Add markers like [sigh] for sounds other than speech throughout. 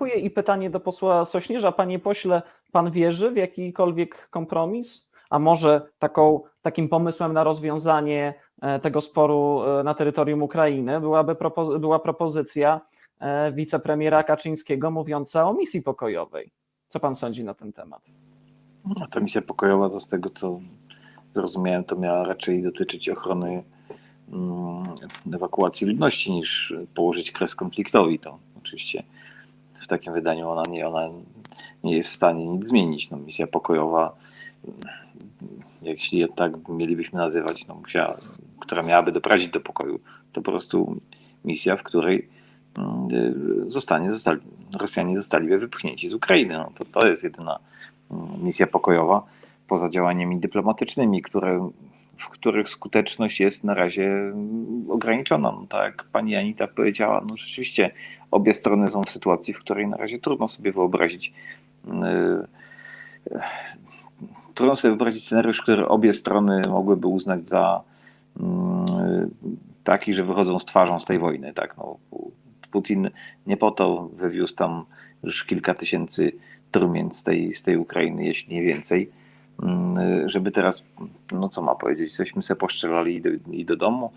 Dziękuję i pytanie do posła Sośnierza. Panie pośle, pan wierzy w jakikolwiek kompromis? A może taką, takim pomysłem na rozwiązanie e, tego sporu e, na terytorium Ukrainy byłaby była propozycja e, wicepremiera Kaczyńskiego mówiąca o misji pokojowej. Co pan sądzi na ten temat? No, ta misja pokojowa to z tego co zrozumiałem, to miała raczej dotyczyć ochrony mm, ewakuacji ludności niż położyć kres konfliktowi. To oczywiście w takim wydaniu ona nie, ona nie jest w stanie nic zmienić. No, misja pokojowa, jeśli tak mielibyśmy nazywać, no, musiała, która miałaby doprowadzić do pokoju, to po prostu misja, w której mm, y, zostanie, zostali, Rosjanie zostaliby wypchnięci z Ukrainy. No, to, to jest jedyna mm, misja pokojowa, poza działaniami dyplomatycznymi, które, w których skuteczność jest na razie mm, ograniczona. No, tak jak pani Anita powiedziała, no rzeczywiście obie strony są w sytuacji, w której na razie trudno sobie wyobrazić. Yy, trudno sobie wyobrazić scenariusz, który obie strony mogłyby uznać za mm, taki, że wychodzą z twarzą z tej wojny. Tak? No, Putin nie po to wywiózł tam już kilka tysięcy trumien z tej, z tej Ukrainy, jeśli nie więcej, mm, żeby teraz, no co ma powiedzieć, cośmy sobie poszczelali i do, i do domu.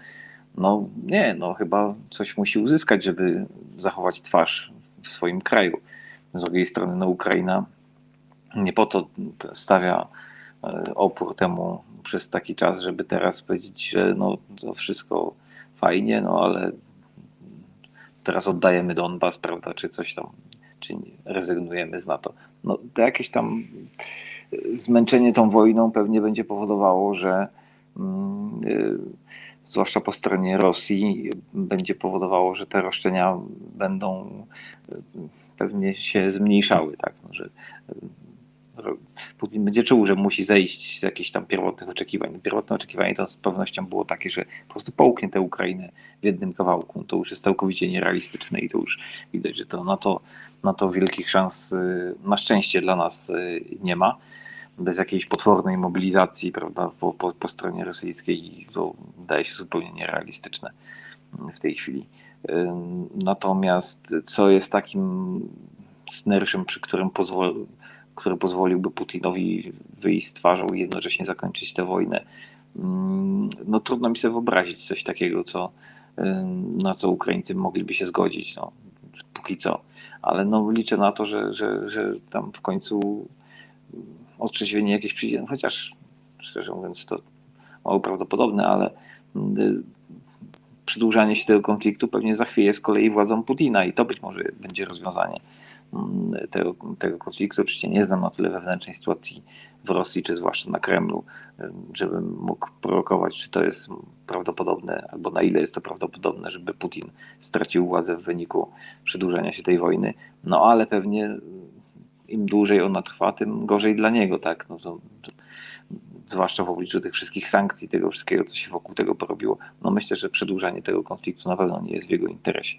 No nie, no chyba coś musi uzyskać, żeby zachować twarz w swoim kraju. Z drugiej strony, no Ukraina nie po to stawia e, opór temu przez taki czas, żeby teraz powiedzieć, że no to wszystko fajnie, no ale teraz oddajemy Donbas, prawda, czy coś tam, czy rezygnujemy z NATO. No to jakieś tam zmęczenie tą wojną pewnie będzie powodowało, że mm, y, zwłaszcza po stronie Rosji będzie powodowało, że te roszczenia będą y, pewnie się zmniejszały, tak, no, że Putin będzie czuł, że musi zejść z jakichś tam pierwotnych oczekiwań. Pierwotne oczekiwanie to z pewnością było takie, że po prostu połknie tę Ukrainę w jednym kawałku. To już jest całkowicie nierealistyczne i to już widać, że to na to, na to wielkich szans na szczęście dla nas nie ma. Bez jakiejś potwornej mobilizacji prawda, po, po, po stronie rosyjskiej to wydaje się zupełnie nierealistyczne w tej chwili. Natomiast co jest takim scenariuszem, przy którym pozwoli który pozwoliłby Putinowi wyjść z twarzą i jednocześnie zakończyć tę wojnę. No trudno mi sobie wyobrazić coś takiego, co, na co Ukraińcy mogliby się zgodzić, no, póki co. Ale no, liczę na to, że, że, że tam w końcu otrzeźwienie jakieś przyjdzie, no, chociaż szczerze mówiąc to mało prawdopodobne, ale przedłużanie się tego konfliktu pewnie zachwieje z kolei władzą Putina i to być może będzie rozwiązanie tego, tego konfliktu. Oczywiście nie znam na tyle wewnętrznej sytuacji w Rosji, czy zwłaszcza na Kremlu, żebym mógł prorokować, czy to jest prawdopodobne, albo na ile jest to prawdopodobne, żeby Putin stracił władzę w wyniku przedłużania się tej wojny. No ale pewnie im dłużej ona trwa, tym gorzej dla niego, tak? No to, to, zwłaszcza w obliczu tych wszystkich sankcji, tego wszystkiego, co się wokół tego porobiło. No myślę, że przedłużanie tego konfliktu na pewno nie jest w jego interesie.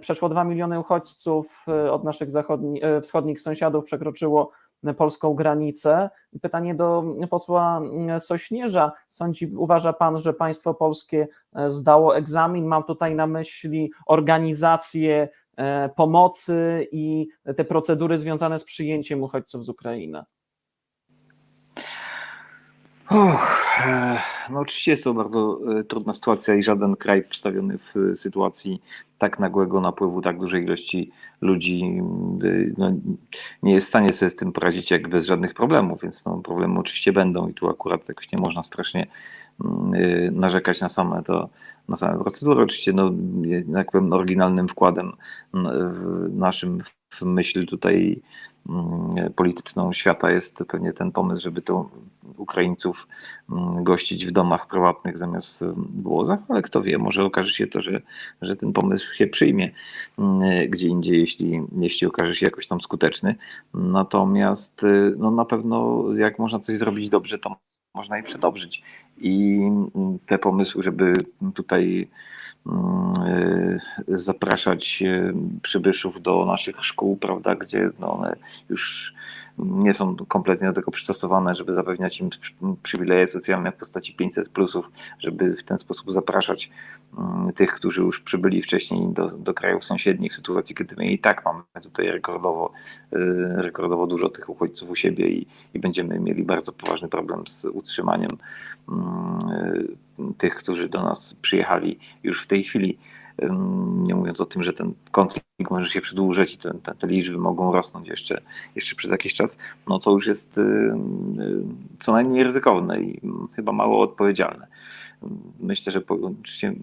Przeszło 2 miliony uchodźców od naszych zachodni, wschodnich sąsiadów przekroczyło polską granicę. Pytanie do posła Sośnierza. Sądzi, uważa pan, że państwo polskie zdało egzamin? Mam tutaj na myśli organizację pomocy i te procedury związane z przyjęciem uchodźców z Ukrainy. Och, no oczywiście jest to bardzo trudna sytuacja i żaden kraj przedstawiony w sytuacji tak nagłego napływu tak dużej ilości ludzi no, nie jest w stanie sobie z tym poradzić jak bez żadnych problemów, więc no, problemy oczywiście będą i tu akurat jakoś nie można strasznie narzekać na same to, na same procedury. Oczywiście no, jak powiem, oryginalnym wkładem naszym w myśl tutaj polityczną świata jest pewnie ten pomysł, żeby to Ukraińców gościć w domach prywatnych zamiast w łozach, ale kto wie, może okaże się to, że, że ten pomysł się przyjmie gdzie indziej, jeśli, jeśli okaże się jakoś tam skuteczny. Natomiast no na pewno jak można coś zrobić dobrze, to można i przedobrzyć. I te pomysły, żeby tutaj mm, y, zapraszać y, przybyszów do naszych szkół, prawda, gdzie no one już nie są kompletnie do tego przystosowane, żeby zapewniać im przy- przywileje socjalne w postaci 500 plusów, żeby w ten sposób zapraszać mm, tych, którzy już przybyli wcześniej do, do krajów sąsiednich, w sytuacji, kiedy my i tak mamy tutaj rekordowo, y, rekordowo dużo tych uchodźców u siebie i, i będziemy mieli bardzo poważny problem z utrzymaniem mm, y, tych, którzy do nas przyjechali już w tej chwili. Nie mówiąc o tym, że ten konflikt może się przedłużać i te, te, te liczby mogą rosnąć jeszcze, jeszcze przez jakiś czas, no to już jest co najmniej ryzykowne i chyba mało odpowiedzialne. Myślę, że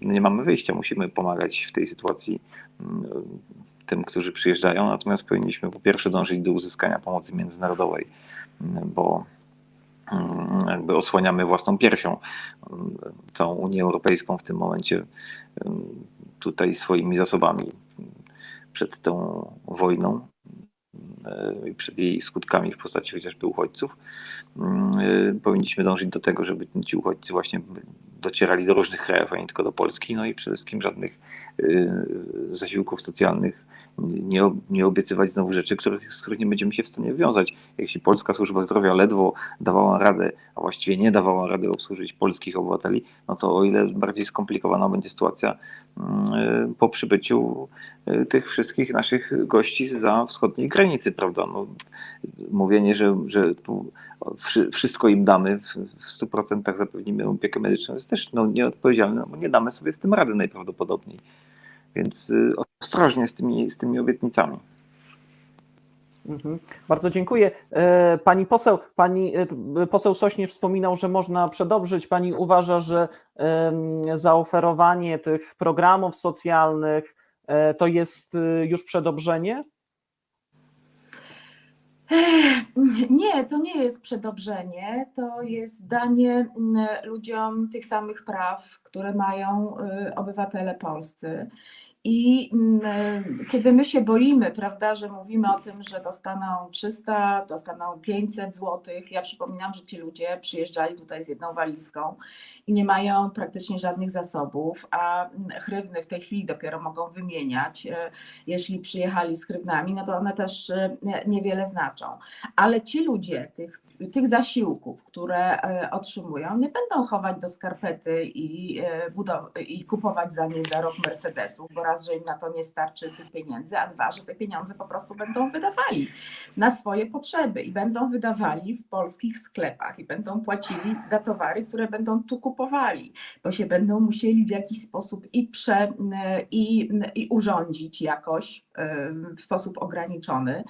nie mamy wyjścia, musimy pomagać w tej sytuacji ym, tym, którzy przyjeżdżają, natomiast powinniśmy po pierwsze dążyć do uzyskania pomocy międzynarodowej, bo jakby osłaniamy własną piersią ym, całą Unię Europejską w tym momencie ym, tutaj swoimi zasobami przed tą wojną i przed jej skutkami w postaci chociażby uchodźców. Y, Powinniśmy dążyć do tego, żeby ci uchodźcy właśnie docierali do różnych krajów, a nie tylko do Polski. No i przede wszystkim żadnych y, zasiłków socjalnych nie, nie obiecywać znowu rzeczy, których, z których nie będziemy się w stanie wiązać. Jeśli Polska Służba Zdrowia ledwo dawała radę, a właściwie nie dawała rady obsłużyć polskich obywateli, no to o ile bardziej skomplikowana będzie sytuacja y, po przybyciu y, tych wszystkich naszych gości za wschodniej granicy, prawda? No, mówienie, że, że tu wszy- wszystko im damy, w, w 100% zapewnimy opiekę medyczną, jest też no, nieodpowiedzialne, no, bo nie damy sobie z tym rady najprawdopodobniej. Więc y, ostrożnie z tymi, z tymi obietnicami. Mhm. Bardzo dziękuję. E, Pani poseł, pani e, poseł Sośnierz wspominał, że można przedobrzyć. Pani uważa, że zaoferowanie tych programów socjalnych e, to jest już przedobrzenie? Nie, to nie jest przedobrzenie, to jest danie ludziom tych samych praw, które mają obywatele polscy. I mm, kiedy my się boimy, prawda, że mówimy o tym, że dostaną 300, dostaną 500 złotych, ja przypominam, że ci ludzie przyjeżdżali tutaj z jedną walizką i nie mają praktycznie żadnych zasobów, a mm, hrywny w tej chwili dopiero mogą wymieniać. y, Jeśli przyjechali z hrywnami, no to one też y, niewiele znaczą. Ale ci ludzie, tych, tych zasiłków, które e, otrzymują, nie będą chować do skarpety i, e, i kupować za nie za rok Mercedesów, bo raz, że im na to nie starczy tych pieniędzy, a dwa, że te pieniądze po prostu będą wydawali na swoje potrzeby i będą wydawali w polskich sklepach i będą płacili za towary, które będą tu kupowali, bo się będą musieli w jakiś sposób i, prze, i, i urządzić jakoś e, w sposób ograniczony, e,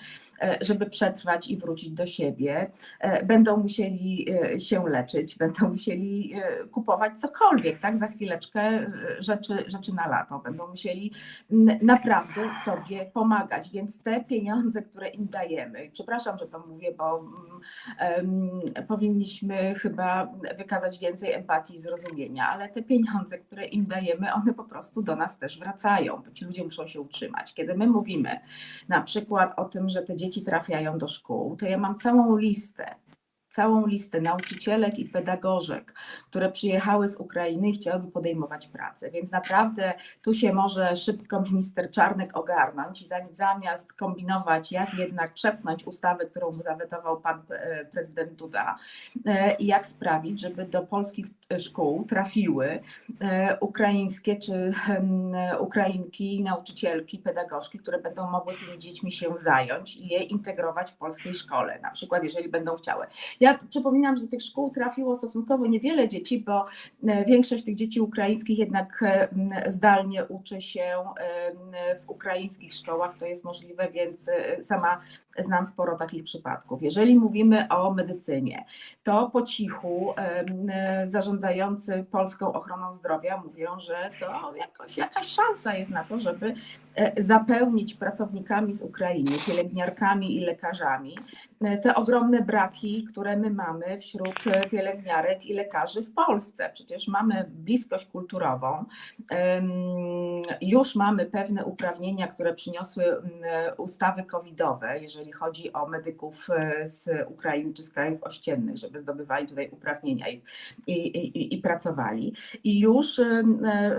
żeby przetrwać i wrócić do siebie. E, Będą musieli e, się leczyć, [laughs] będą musieli e, kupować cokolwiek, tak? Za chwileczkę e, rzeczy, rzeczy na lato. Będą musieli naprawdę sobie pomagać. Więc te pieniądze, które im dajemy, przepraszam, że to mówię, bo em, powinniśmy chyba wykazać więcej empatii i zrozumienia, ale te pieniądze, które im dajemy, one po prostu do nas też wracają, bo ci ludzie muszą się utrzymać. Kiedy my mówimy na przykład o tym, że te trafiają do szkół, to ja mam całą listę całą listę nauczycielek i pedagożek, które przyjechały z Ukrainy i chciałyby podejmować pracę. Więc naprawdę tu się może szybko minister Czarnek ogarnąć i za- zamiast kombinować, jak jednak przepchnąć ustawę, którą zawetował pan e, prezydent Duda, e, i jak sprawić, żeby do polskich e, szkół trafiły ukraińskie czy Ukrainki, nauczycielki, pedagogzki, które będą mogły tymi dziećmi się zająć i je integrować w polskiej szkole, na przykład jeżeli będą chciały. Ja przypominam, że do tych szkół trafiło stosunkowo niewiele dzieci, bo e, większość tych dzieci ukraińskich jednak e, zdalnie uczy się e, w ukraińskich szkołach, to jest możliwe, więc sama znam sporo takich przypadków. Jeżeli mówimy o medycynie, to po cichu zarządzający Polską Ochroną Zdrowia mówią, że to jakoś, jakaś szansa jest na to, żeby zapełnić pracownikami z Ukrainy, pielęgniarkami i lekarzami te ogromne braki, które my mamy wśród e, pielęgniarek i lekarzy w Polsce. Przecież mamy bliskość kulturową, już mamy pewne uprawnienia, które przyniosły mm, ustawy covidowe, jeżeli chodzi o medyków e, z Ukrainy czy z krajów ościennych, żeby zdobywali tutaj uprawnienia i, i, i, i pracowali. I już e,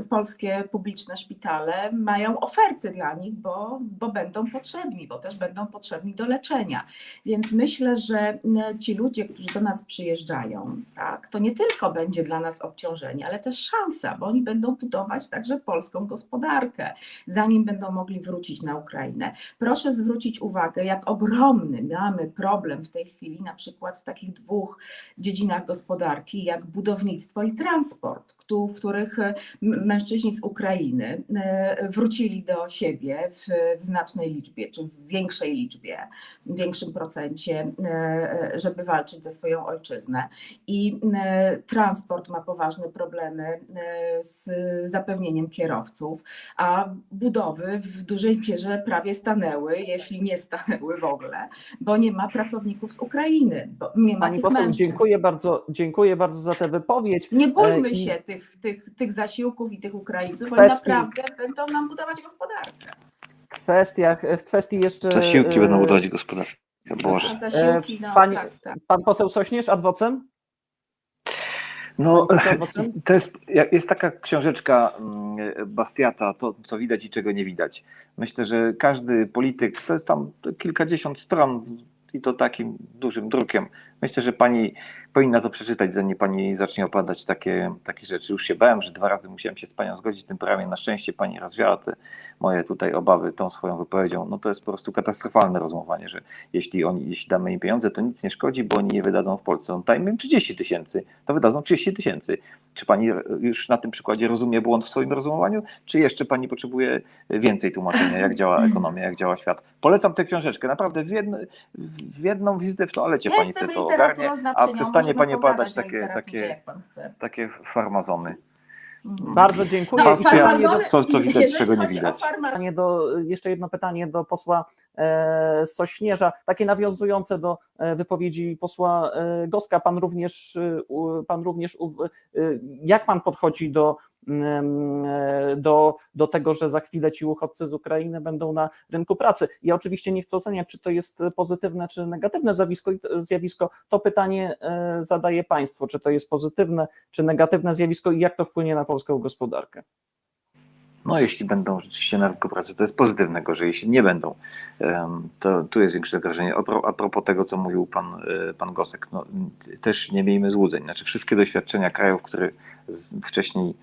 polskie publiczne szpitale mają oferty dla nich, bo, bo będą potrzebni, bo też będą potrzebni do leczenia. Więc myślę, że m, ci ludzie, którzy do nas przyjeżdżają, tak, to nie tylko będzie dla nas obciążenie, ale też szansa, bo oni będą budować także polską gospodarkę, zanim będą mogli wrócić na Ukrainę. Proszę zwrócić uwagę, jak ogromny mamy problem w tej chwili, na przykład w takich dwóch dziedzinach gospodarki, jak budownictwo i transport, w których e, mężczyźni z Ukrainy e, wrócili do siebie w, w znacznej liczbie, czy w większej liczbie, w większym procencie, e, żeby walczyć za swoją ojczyznę. I e, transport ma poważne problemy e, z zapewnieniem kierowców, a budowy w dużej mierze prawie stanęły, jeśli nie stanęły w ogóle, bo nie ma pracowników z Ukrainy, bo nie ma Pani tych poseł, mężczyzn. dziękuję bardzo, dziękuję bardzo za tę wypowiedź. Nie bójmy i- się tych, tych, tych zasiłków i tych Ukraińców, Kwestii- oni naprawdę będą nam budować gospodarkę. kwestiach, w kwestii jeszcze... Zasiłki będą budować gospodarkę. Boże. Zasiłki, no pani- tak, tak. Pan poseł Sośnierz, adwocem? No, [laughs] to jest, jest taka książeczka mm, Bastiata, to co widać i czego nie widać. Myślę, że każdy polityk, to jest tam kilkadziesiąt stron i to takim dużym drukiem. Myślę, że pani powinna to przeczytać, zanim pani zacznie opadać takie, takie rzeczy. Już się bałem, że dwa razy musiałem się z panią zgodzić w tym programie. Na szczęście pani rozwiała te moje tutaj obawy tą swoją wypowiedzią. No to jest po prostu katastrofalne rozumowanie, że jeśli oni, jeśli damy im pieniądze, to nic nie szkodzi, bo oni je wydadzą w Polsce. No dajmy im 30 tysięcy, to wydadzą 30 tysięcy. Czy pani już na tym przykładzie rozumie błąd w swoim rozumowaniu, czy jeszcze pani potrzebuje więcej tłumaczenia, jak działa ekonomia, jak działa świat? Polecam tę książeczkę. Naprawdę w, jedno, w jedną wizytę w toalecie Ja pani sobie to ogarnie, a przestanie możemy pani o takie, takie, takie farmazony. Mhm. Bardzo dziękuję. No, farmazony, co- co widać, czego nie widać. pytanie do, jeszcze jedno pytanie do posła e, Sośnierza, takie nawiązujące do e, wypowiedzi posła e, Goska. Pan również, e, pan również e, jak pan podchodzi do, do, do tego, że za chwilę ci uchodźcy z Ukrainy będą na rynku pracy? Ja oczywiście nie chcę oceniać, czy to jest pozytywne, czy negatywne zjawisko. zjawisko. To pytanie e, zadaje państwo, czy to jest pozytywne, czy negatywne zjawisko i jak to wpłynie na polską gospodarkę? No, jeśli będą rzeczywiście na rynku pracy, to jest pozytywne, gorzej jeśli nie będą, to tu jest większe zagrożenie. A pro- A propos tego, co mówił pan, e, pan Gosek, no, też nie miejmy złudzeń. Znaczy, wszystkie doświadczenia krajów, które wcześniej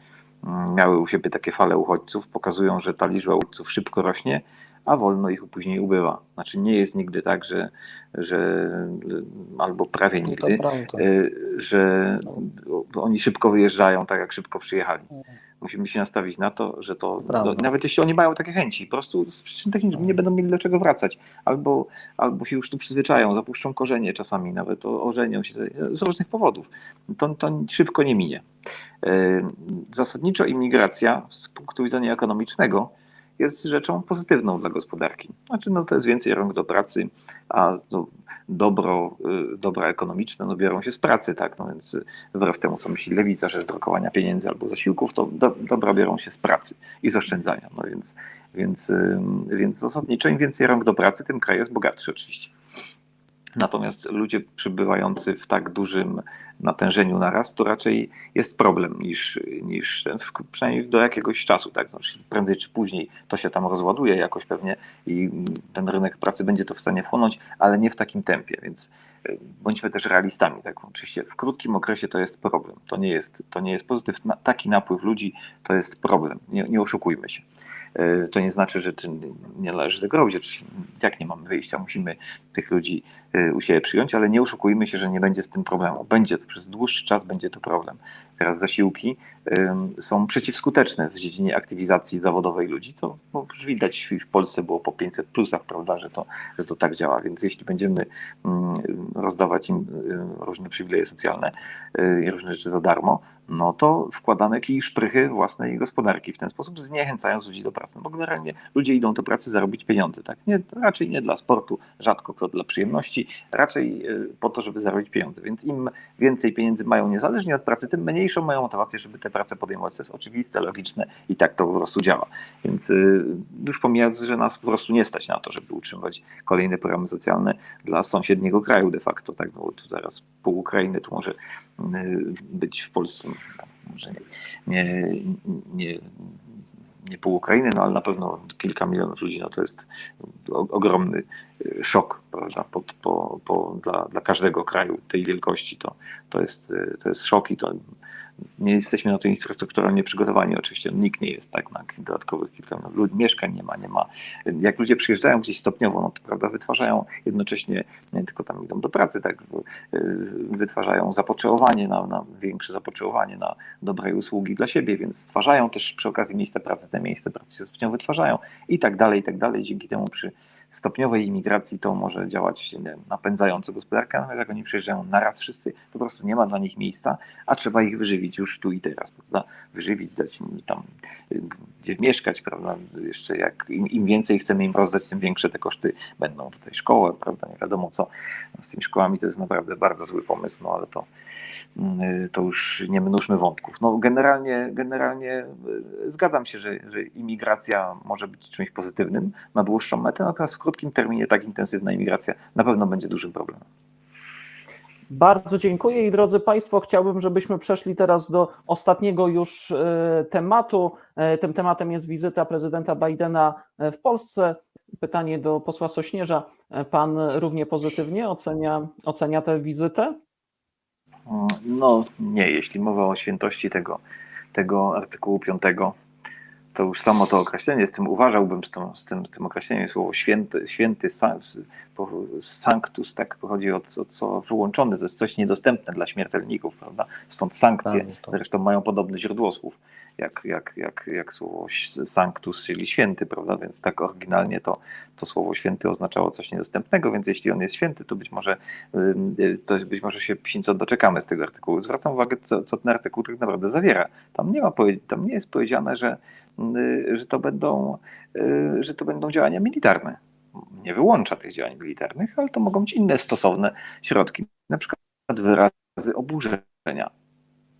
miały u siebie takie fale uchodźców, pokazują, że ta liczba uchodźców szybko rośnie, a wolno ich później ubywa. Znaczy, nie jest nigdy tak, że, że e, albo prawie nigdy, y, że oni szybko wyjeżdżają, tak jak szybko przyjechali. Musimy się nastawić na to, że to, nawet jeśli oni mają takie chęci, po prostu z przyczyn technicznych nie będą mieli do czego wracać, albo, albo się już tu przyzwyczają, zapuszczą korzenie czasami, nawet ożenią się z różnych powodów. To, to szybko nie minie. Y, Zasadniczo imigracja z punktu widzenia ekonomicznego jest rzeczą pozytywną dla gospodarki. Znaczy, no to jest więcej rąk do pracy, a no, dobro, y, dobra ekonomiczne no, biorą się z pracy, tak? No więc y, wbrew temu, co myśli lewica, że z drukowania pieniędzy albo zasiłków, to do, dobra biorą się z pracy i z oszczędzania. No więc, więc, więc zasadniczo im więcej rąk do pracy, tym kraj jest bogatszy oczywiście. Natomiast ludzie przybywający w tak dużym natężeniu naraz, to raczej jest problem niż, niż przynajmniej do jakiegoś czasu, tak? Znaczy, prędzej czy później to się tam rozładuje jakoś pewnie i ten rynek pracy będzie to w stanie wchłonąć, ale nie w takim tempie, więc y, bądźmy też realistami, tak? Oczywiście w krótkim okresie to jest problem, to nie jest, to nie jest pozytyw, taki napływ ludzi to jest problem, nie, nie oszukujmy się. Y, To nie znaczy, że nie należy tego robić, jak nie mamy wyjścia, musimy tych ludzi y, u siebie przyjąć, ale nie oszukujmy się, że nie będzie z tym problemu. Będzie to przez dłuższy czas, będzie to problem. Teraz zasiłki ym, są przeciwskuteczne w dziedzinie aktywizacji zawodowej ludzi, co no, już widać w Polsce było po 500 plusach, prawda, że to, że to tak działa. Więc jeśli będziemy mm, rozdawać im różne przywileje socjalne i różne rzeczy za darmo, no to wkładamy kij szprychy własnej gospodarki w ten sposób, zniechęcając ludzi do pracy. No bo generalnie ludzie idą do pracy zarobić pieniądze, tak? Nie, raczej nie dla sportu, rzadko kto dla przyjemności, raczej y, po to, żeby zarobić pieniądze. Więc im więcej pieniędzy mają niezależnie od pracy, tym mniejszą mają motywację, żeby tę pracę podejmować. To jest oczywiste, logiczne i tak to po prostu działa. Więc y, już pomijając, że nas po prostu nie stać na to, żeby utrzymywać kolejne programy socjalne dla sąsiedniego kraju de facto, tak? No tu zaraz pół Ukrainy tu może y, być w Polsce, no, może nie, nie, nie, nie pół Ukrainy, no ale na pewno kilka milionów ludzi, no to jest ogromny y, szok, prawda, po, po, po, dla, dla każdego kraju tej wielkości to, to, jest, y, to jest szok i to nie jesteśmy na to infrastrukturalnie przygotowani oczywiście, nikt nie jest tak na dodatkowych kilka ludzi, mieszkań nie ma, nie ma. Jak ludzie przyjeżdżają gdzieś stopniowo, no to prawda, wytwarzają jednocześnie, nie tylko tam idą do pracy, tak, y, wytwarzają zapotrzebowanie na, na większe zapotrzebowanie na dobre usługi dla siebie, więc stwarzają też przy okazji miejsca pracy, te miejsca pracy się stopniowo wytwarzają i tak dalej, i tak dalej. Dzięki temu przy stopniowej imigracji to może działać napędzająco gospodarkę, natomiast jak oni przyjeżdżają naraz wszyscy, to po prostu nie ma dla nich miejsca, a trzeba ich wyżywić już tu i teraz, prawda? Wyżywić, dać im tam y, gdzie mieszkać, prawda? Jeszcze jak im, im więcej chcemy im rozdać, tym większe te koszty będą. Tutaj szkołę, prawda? Nie wiadomo co. Z tymi szkołami to jest naprawdę bardzo zły pomysł, no ale to to już nie mnóżmy wątków. No generalnie, generalnie y, zgadzam się, że, że imigracja może być czymś pozytywnym na dłuższą metę, natomiast w krótkim terminie tak intensywna imigracja na pewno będzie dużym problemem. Bardzo dziękuję i drodzy Państwo, chciałbym, żebyśmy przeszli teraz do ostatniego już e, tematu. Tym tematem jest wizyta prezydenta Bidena w Polsce. Pytanie do posła Sośnierza. Pan równie pozytywnie ocenia, ocenia tę wizytę? No nie, jeśli mowa o świętości tego, tego artykułu 5, to już samo to określenie, z tym uważałbym, z, tą, z, tym, z tym określeniem słowo święty, święty sanctus, tak pochodzi od, od słowa wyłączony, to jest coś niedostępne dla śmiertelników, prawda? Stąd sankcje, Tak, to- zresztą mają podobne źródło słów, jak, jak, jak, jak słowo sanctus, czyli święty, prawda? Więc tak oryginalnie to, to słowo święty oznaczało coś niedostępnego, więc jeśli on jest święty, to być może, to być może się psińco doczekamy z tego artykułu. Zwracam uwagę, co, co ten artykuł tak naprawdę zawiera. Tam nie ma, tam nie jest powiedziane, że, że, to będą, y, że to będą działania militarne. Nie wyłącza tych działań militarnych, ale to mogą być inne stosowne środki, na przykład wyrazy oburzenia.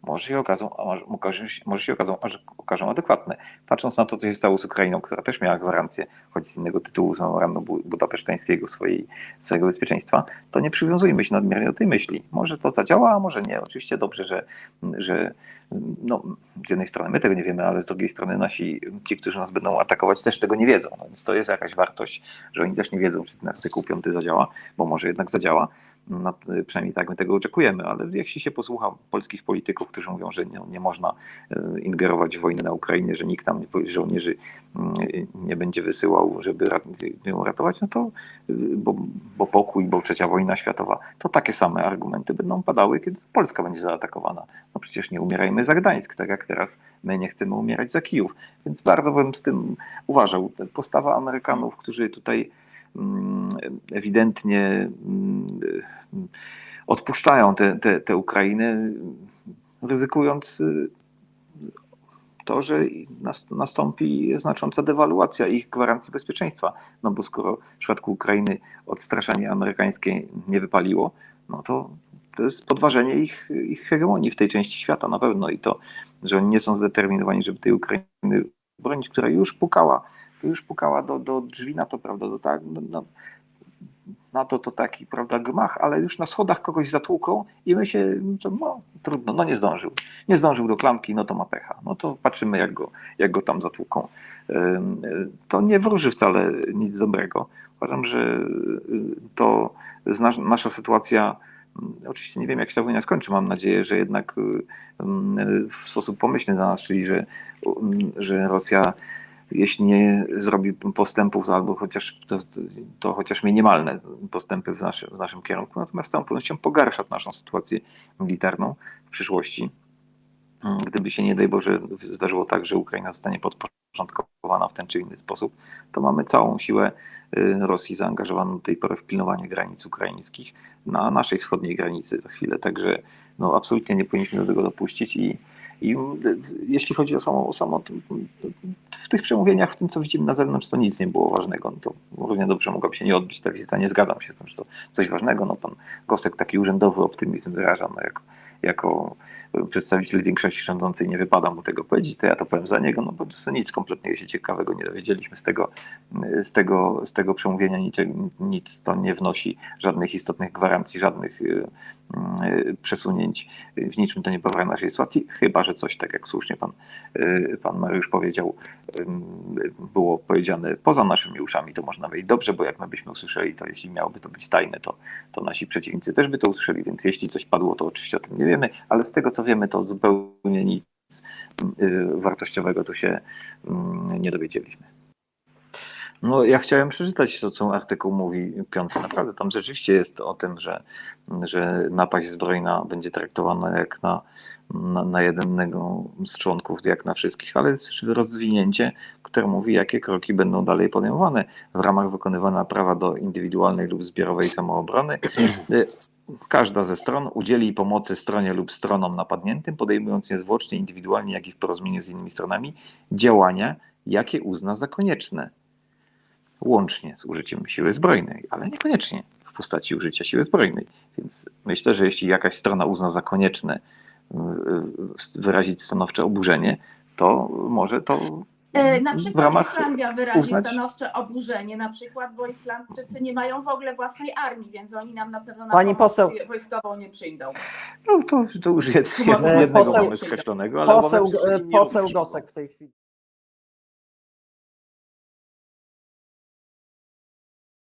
Może się może, okażą się- może się okazą, że okażą adekwatne. Patrząc na to, co się stało z Ukrainą, która też miała gwarancję, choć z innego tytułu z memorandum bu- budapesztańskiego swojej, swojego bezpieczeństwa, to nie przywiązujmy się nadmiernie do tej myśli. Może to zadziała, a może nie. Oczywiście dobrze, że, że no, z jednej strony my tego nie wiemy, ale z drugiej strony nasi, ci, którzy nas będą atakować, też tego nie wiedzą. No, więc to jest jakaś wartość, że oni też nie wiedzą, czy ten artykuł 5 zadziała, bo może jednak zadziała. No, przynajmniej tak my tego oczekujemy, ale jeśli się posłucha polskich polityków, którzy mówią, że nie, nie można e, ingerować w wojnę na Ukrainie, że nikt tam żołnierzy mm, nie będzie wysyłał, żeby ją ratować, no to y, bo, bo pokój, bo trzecia wojna światowa, to takie same argumenty będą padały, kiedy Polska będzie zaatakowana. No przecież nie umierajmy za Gdańsk, tak jak teraz my nie chcemy umierać za Kijów. Więc bardzo bym z tym uważał. Postawa Amerykanów, którzy tutaj ewidentnie mm, odpuszczają te, te, te Ukrainę, ryzykując y, to, że nas- nastąpi znacząca dewaluacja ich gwarancji bezpieczeństwa. No bo skoro w przypadku Ukrainy odstraszanie amerykańskie nie wypaliło, no to to jest podważenie ich, ich hegemonii w tej części świata na pewno i to, że oni nie są zdeterminowani, żeby tej Ukrainy bronić, która już pukała, już pukała do, do drzwi NATO, prawda, do tak, no, no, NATO to taki, prawda, gmach, ale już na schodach kogoś zatłuką i my się, to, no trudno, no nie zdążył. Nie zdążył do klamki, no to ma pecha. No to patrzymy, jak go, jak go tam zatłuką. Y, To nie wróży wcale nic dobrego. Uważam, że y, to nasza sytuacja, mm, oczywiście nie wiem, jak się ta wojna skończy, mam nadzieję, że jednak y, w sposób pomyślny dla nas, czyli że, że Rosja jeśli nie zrobi postępów, albo chociaż to, to chociaż minimalne postępy w naszym, w naszym kierunku, natomiast z całą pewnością pogarsza naszą sytuację militarną w przyszłości. gdyby się nie daj Boże zdarzyło tak, że Ukraina zostanie podporządkowana w ten czy inny sposób, to mamy całą siłę y, Rosji zaangażowaną do tej pory w pilnowanie granic ukraińskich na naszej wschodniej granicy za chwilę. Także no, absolutnie nie powinniśmy do tego dopuścić i, i y, jeśli chodzi o samo, o samo w tych przemówieniach, w tym co widzimy na zewnątrz, to nic nie było ważnego. No to równie dobrze mogłaby się nie odbyć ta wizyta. Nie zgadzam się z tym, że to coś ważnego. No, pan Gosek taki urzędowy optymizm wyraża no, jako, jako przedstawiciel większości rządzącej nie wypada mu tego powiedzieć, to ja to powiem za niego, no po prostu nic kompletnie się ciekawego nie dowiedzieliśmy z tego, z tego, z tego przemówienia, nic, nic to nie wnosi żadnych istotnych gwarancji, żadnych y, przesunięć, w niczym to nie poprawia naszej sytuacji, chyba, że coś, tak jak słusznie pan, y, pan Mariusz powiedział, było powiedziane poza naszymi uszami, to można powiedzieć dobrze, bo jak my byśmy usłyszeli, to jeśli miałoby to być tajne, to, to nasi przeciwnicy też by to usłyszeli, więc jeśli coś padło, to oczywiście o tym nie wiemy, ale z tego co wiemy, to zupełnie nic y, wartościowego tu się nie dowiedzieliśmy. No, ja chciałem przeczytać to, co artykuł mówi piąty. Naprawdę tam rzeczywiście jest o tym, że, że napaść zbrojna będzie traktowana jak na, na, na jednego z członków, jak na wszystkich, ale jest też rozwinięcie, które mówi, jakie kroki będą dalej podejmowane w ramach wykonywania prawa do indywidualnej lub zbiorowej samoobrony. [laughs] Każda ze stron udzieli pomocy stronie lub stronom napadniętym, podejmując niezwłocznie, indywidualnie, jak i w porozumieniu z innymi stronami działania, jakie uzna za konieczne łącznie z użyciem siły zbrojnej, ale niekoniecznie w postaci użycia siły zbrojnej. Więc myślę, że jeśli jakaś strona uzna za konieczne y, y, wyrazić stanowcze oburzenie, to może to E, Na w przykład ramach Islandia wyrazi uznać- stanowcze oburzenie, na przykład, bo Islandczycy nie mają w ogóle własnej armii, więc oni nam na pewno na Pani pomoc poseł- wojskową nie przyjdą. No to, to już jed, jednego poseł- mamy skreślonego, ale Poseł, poseł. Gosek w tej chwili.